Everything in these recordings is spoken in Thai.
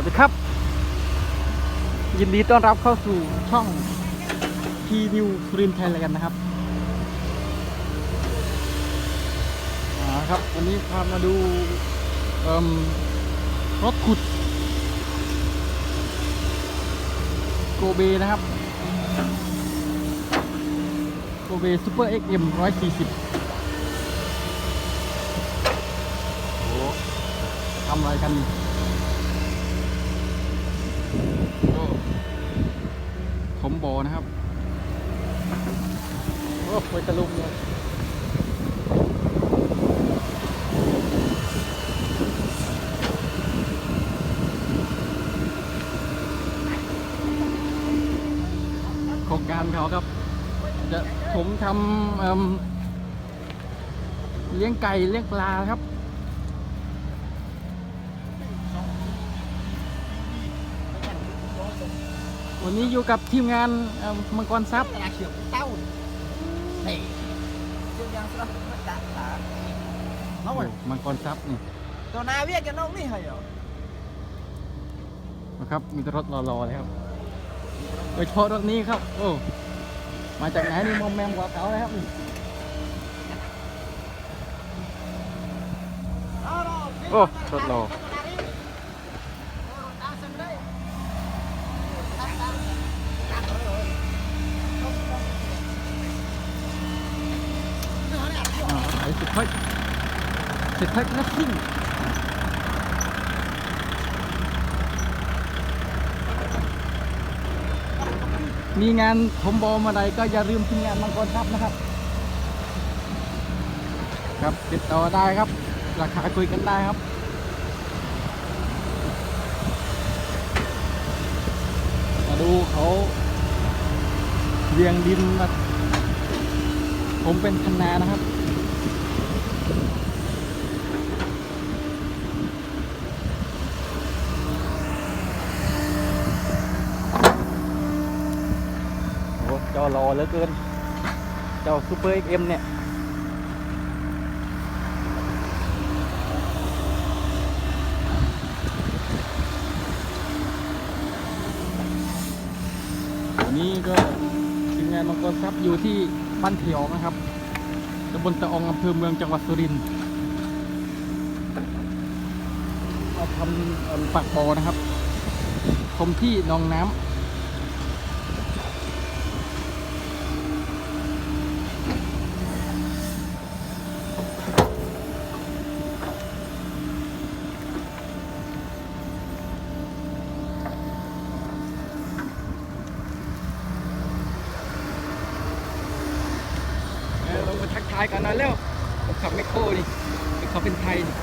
วัสดีครับ ยินดีต้อนรับเข้าสู่ช่อง P New สุรินไทยแลนด์นะครับอ่าครับวันนี้พามาดูรถขุด โกเบนะครับ โกเบซูเปอร์ XM 140โอ้ทำอะไรกันนี่ ก็ผ มบอนะครับ โอ้ไปตะลุมเลยโครงการเขาครับ จะผมทำเเลี้ยงไก่เลี้ยงปลาครับ วันนี้อยู่กับทีมงานเอิ่มมังกรทรัพย์ là kiểu tao này chưa đang sắp mất tạ tạ nó โอ้ rồi มังกรทรัพย์นี่ tao nào biết cái nông đi hả hiểu นะครับมีแต่รถรอๆเลยครับโดยเฉพาะรถนี้ครับ โอ้มาจากไหนนี่มอมแมมกว่าเก่าเลยครับนี่ ô rất lồ. à, phải xịt hết xịt hết nó xinh มีงานผมบอมาใดก็อย่าลืมทีมงานมังกรครับนะครับ ครับติดต่อได้ครับ ราคาคุยกันได้ครับมาดูเขาเรียงดินมาผมเป็นคันนานะครับ จ้ารอเหลือเกิน เจ้าซูเปอร์เอ็มเนี่ย วันนี้ก็ทีมงานมังกรทรัพย์อยู่ที่บ้านเถียวนะครับตำบลตะอองอำเภอเมืองจังหวัดสุรินทร์มาทำปากบ่อนะครับชมที่หนองน้ำามาทักทายกันหน่อยเร็วผมขับไมคโครนี่เขาเป็นไทยนี่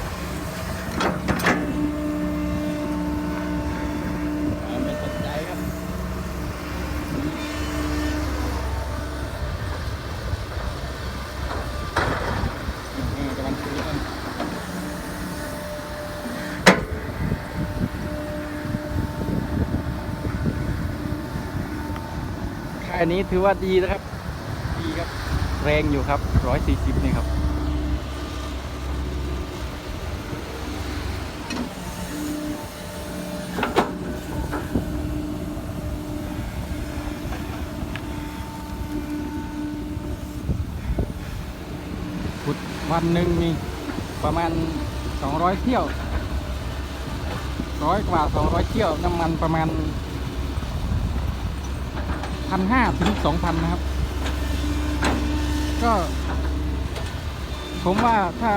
อ่าไม่สนใจครับเออกำลังคุยกันค่ายนี้ถือว่าดีนะครับดีครับ แรงอยู่ครับร้อยสี่สิบนี่ครับ ขุดวันหนึ่งมีประมาณ200เที่ยวร้อยกว่า200เที่ยวน้ำมันประมาณพันห้าถึงสองพันนะครับ ก็ ผมว่าถ้า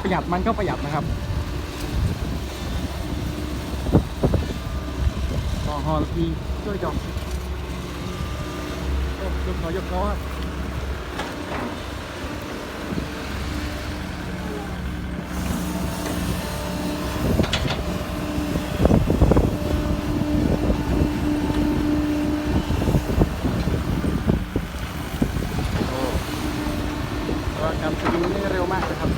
ประหยัดมันก็ประหยัดนะครับต่อหอทีช่วยจองยกยกขอยกเขาครับ ครับสวิงได้เร็วมากนะครับ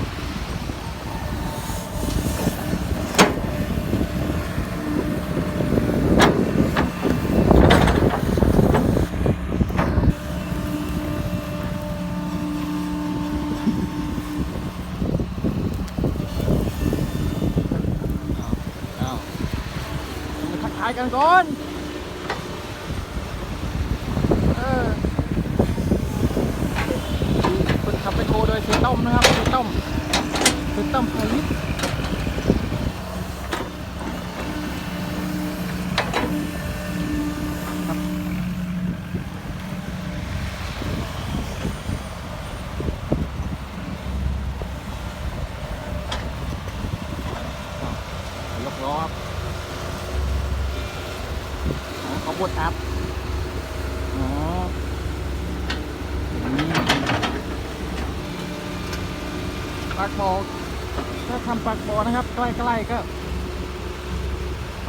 กันก่อน โคโดยเสียต้อมนะครับเสียต้อมเสียต้อมพายิปครับยกล้อครับอ๋อเขาบดอัพอ๋ออย่างนี้ ปากบอถ้าทำปากบอนะครับ ใกล้ๆก็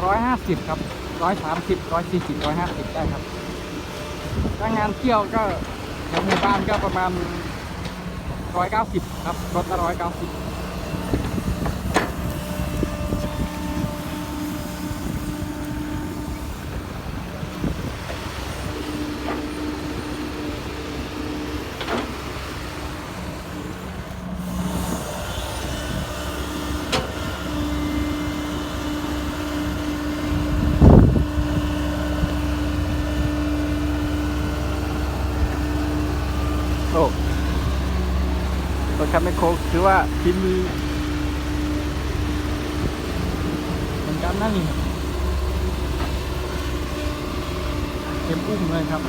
ร้อยห้าสิบครับร้อยสามสิบร้อยสี่สิบร้อยห้าสิบได้ครับถ้างานเที่ยวก็ในหมู่บ้านก็ประมาณร้อยเก้าสิบครับรถละร้อยเก้าสิบ โอ้ รถคันแมคโครถือว่าพิมือเหมือนกันนั่นเองเต็มอุ้มเลยครับ